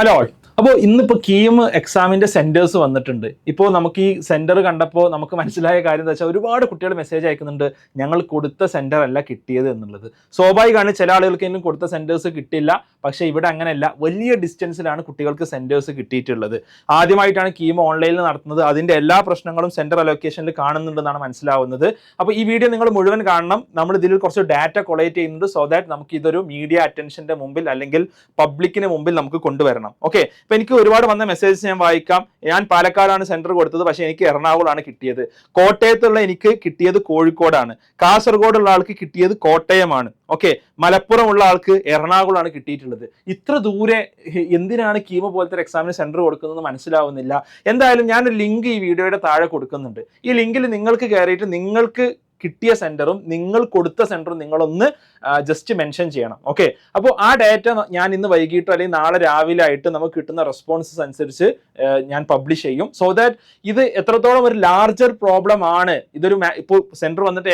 Hello അപ്പോൾ ഇന്നിപ്പോൾ കീം എക്സാമിന്റെ സെന്റേഴ്സ് വന്നിട്ടുണ്ട്. ഇപ്പോൾ നമുക്ക് ഈ സെന്റർ കണ്ടപ്പോൾ നമുക്ക് മനസ്സിലായ കാര്യം എന്താ വെച്ചാൽ ഒരുപാട് കുട്ടികൾ മെസ്സേജ് അയക്കുന്നുണ്ട്. ഞങ്ങൾ കൊടുത്ത സെന്റർ അല്ല കിട്ടിയത് എന്നുള്ളത്. സ്വാഭാവികമാണ് ചില ആളുകൾക്ക് കൊടുത്ത സെന്റേഴ്സ് കിട്ടില്ല. പക്ഷേ ഇവിടെ അങ്ങനെയല്ല. വലിയ ഡിസ്റ്റൻസിലാണ് കുട്ടികൾക്ക് സെന്റേഴ്സ് കിട്ടിയിട്ടുള്ളത്. ആദ്യമായിട്ടാണ് കീമോ ഓൺലൈനിൽ നടത്തുന്നത്. അതിന്റെ എല്ലാ പ്രശ്നങ്ങളും സെന്റർ അലോക്കേഷനിൽ കാണുന്നുണ്ടെന്നാണ് മനസ്സിലാവുന്നത്. അപ്പോൾ ഈ വീഡിയോ നിങ്ങൾ മുഴുവൻ കാണണം. നമ്മൾ ഇതിൽ കുറച്ച് ഡാറ്റ കൊളേറ്റ് ചെയ്യുന്നത് സോ ദാറ്റ് നമുക്ക് ഇതൊരു മീഡിയ അറ്റൻഷന്റെ മുമ്പിൽ അല്ലെങ്കിൽ പബ്ലിക്കിന് മുമ്പിൽ നമുക്ക് കൊണ്ടുവരണം. ഓക്കെ അപ്പോൾ എനിക്ക് ഒരുപാട് വന്ന മെസ്സേജസ് ഞാൻ വായിക്കാം. ഞാൻ പാലക്കാടാണ് സെന്റർ കൊടുത്തത്. പക്ഷേ എനിക്ക് എറണാകുളമാണ് കിട്ടിയത്. കോട്ടയത്തുള്ള എനിക്ക് കിട്ടിയത് കോഴിക്കോടാണ്. കാസർഗോഡുള്ള ആൾക്ക് കിട്ടിയത് കോട്ടയമാണ്. ഓക്കെ മലപ്പുറം ഉള്ള ആൾക്ക് എറണാകുളമാണ് കിട്ടിയിട്ടുള്ളത്. ഇത്ര ദൂരെ എന്തിനാണ് കീമ പോലത്തെ ഒരു എക്സാമിന് സെന്റർ കൊടുക്കുന്നത് മനസ്സിലാവുന്നില്ല. എന്തായാലും ഞാനൊരു ലിങ്ക് ഈ വീഡിയോയുടെ താഴെ കൊടുക്കുന്നുണ്ട്. ഈ ലിങ്കിൽ നിങ്ങൾക്ക് കയറിയിട്ട് നിങ്ങൾക്ക് കിട്ടിയ സെന്ററും നിങ്ങൾ കൊടുത്ത സെന്ററും നിങ്ങളൊന്ന് ജസ്റ്റ് മെൻഷൻ ചെയ്യണം. ഓക്കെ അപ്പോൾ ആ ഡാറ്റ ഞാൻ ഇന്ന് വൈകിട്ടോ അല്ലെങ്കിൽ നാളെ രാവിലെ ആയിട്ട് നമുക്ക് കിട്ടുന്ന റെസ്പോൺസസ് അനുസരിച്ച് ഞാൻ പബ്ലിഷ് ചെയ്യും. സോ ദാറ്റ് ഇത് എത്രത്തോളം ഒരു ലാർജർ പ്രോബ്ലം ആണ്. ഇതൊരു ഇപ്പോൾ സെന്റർ വന്നിട്ട്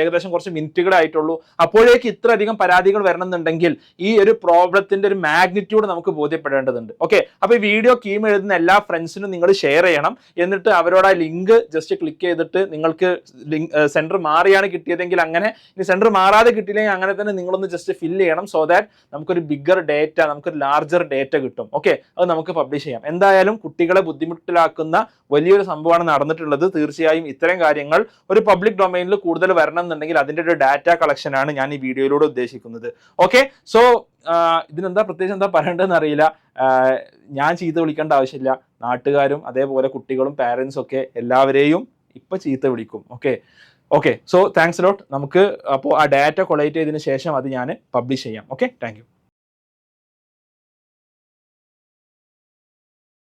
ഏകദേശം കുറച്ച് മിനിറ്റുകളായിട്ടുള്ളൂ അപ്പോഴേക്ക് ഇത്ര അധികം പരാതികൾ വരണമെന്നുണ്ടെങ്കിൽ ഈ ഒരു പ്രോബ്ലത്തിന്റെ ഒരു മാഗ്നിറ്റ്യൂഡ് നമുക്ക് ബോധ്യപ്പെടേണ്ടതുണ്ട്. ഓക്കെ അപ്പോൾ ഈ വീഡിയോ കീം എഴുതുന്ന എല്ലാ ഫ്രണ്ട്സിനും നിങ്ങൾ ഷെയർ ചെയ്യണം. എന്നിട്ട് അവരോട് ആ ലിങ്ക് ജസ്റ്റ് ക്ലിക്ക് ചെയ്തിട്ട് നിങ്ങൾക്ക് ലിങ്ക് സെന്റർ മാറിയാണ് കിട്ടിയതെങ്കിൽ അങ്ങനെ ഇനി സെന്റർ മാറാതെ കിട്ടിയില്ലെങ്കിൽ അങ്ങനെ തന്നെ നിങ്ങളൊന്ന് ജസ്റ്റ് ഫില്ല് ചെയ്യണം സോ ദാറ്റ് നമുക്കൊരു ബിഗർ ഡേറ്റ നമുക്കൊരു ലാർജർ ഡേറ്റ കിട്ടും. ഓക്കെ അത് നമുക്ക് പബ്ലിഷ് ചെയ്യാം. എന്തായാലും കുട്ടികളെ ബുദ്ധിമുട്ടിലാക്കുന്ന വലിയൊരു സംഭവമാണ് നടന്നിട്ടുള്ളത്. തീർച്ചയായും ഇത്തരം കാര്യങ്ങൾ ഒരു പബ്ലിക് ഡൊമൈനിൽ കൂടുതൽ വരണം എന്നുണ്ടെങ്കിൽ അതിന്റെ ഒരു ഡാറ്റ കളക്ഷനാണ് ഞാൻ ഈ വീഡിയോയിലൂടെ ഉദ്ദേശിക്കുന്നത്. ഓക്കെ സോ ഇതിനെന്താ പ്രത്യേകിച്ച് എന്താ പറയേണ്ടതെന്ന് അറിയില്ല. ഞാൻ ചീത്ത വിളിക്കേണ്ട ആവശ്യമില്ല. നാട്ടുകാരും അതേപോലെ കുട്ടികളും പാരൻസും ഒക്കെ എല്ലാവരെയും ഇപ്പൊ ചീത്ത വിളിക്കും. Okay okay so thanks lot നമുക്ക് അപ്പോൾ ആ ഡാറ്റ കൊളേറ്റ് ചെയ്തതിന് ശേഷം അത് ഞാൻ പബ്ലിഷ് ചെയ്യാം. Okay thank